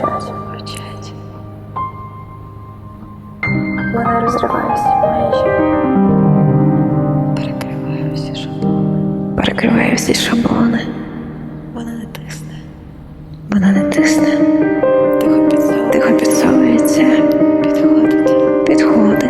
кричать. кричать. Вона розриває всі межі. Всі шаблони. Перекриває всі шаблони. Вона не тисне. Вона не тисне. Тихо підсовується. Тихо підсовується. Підходить. Підходить.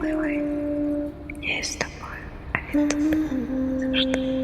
щасливий. Я із тобою, а это. тобі завжди.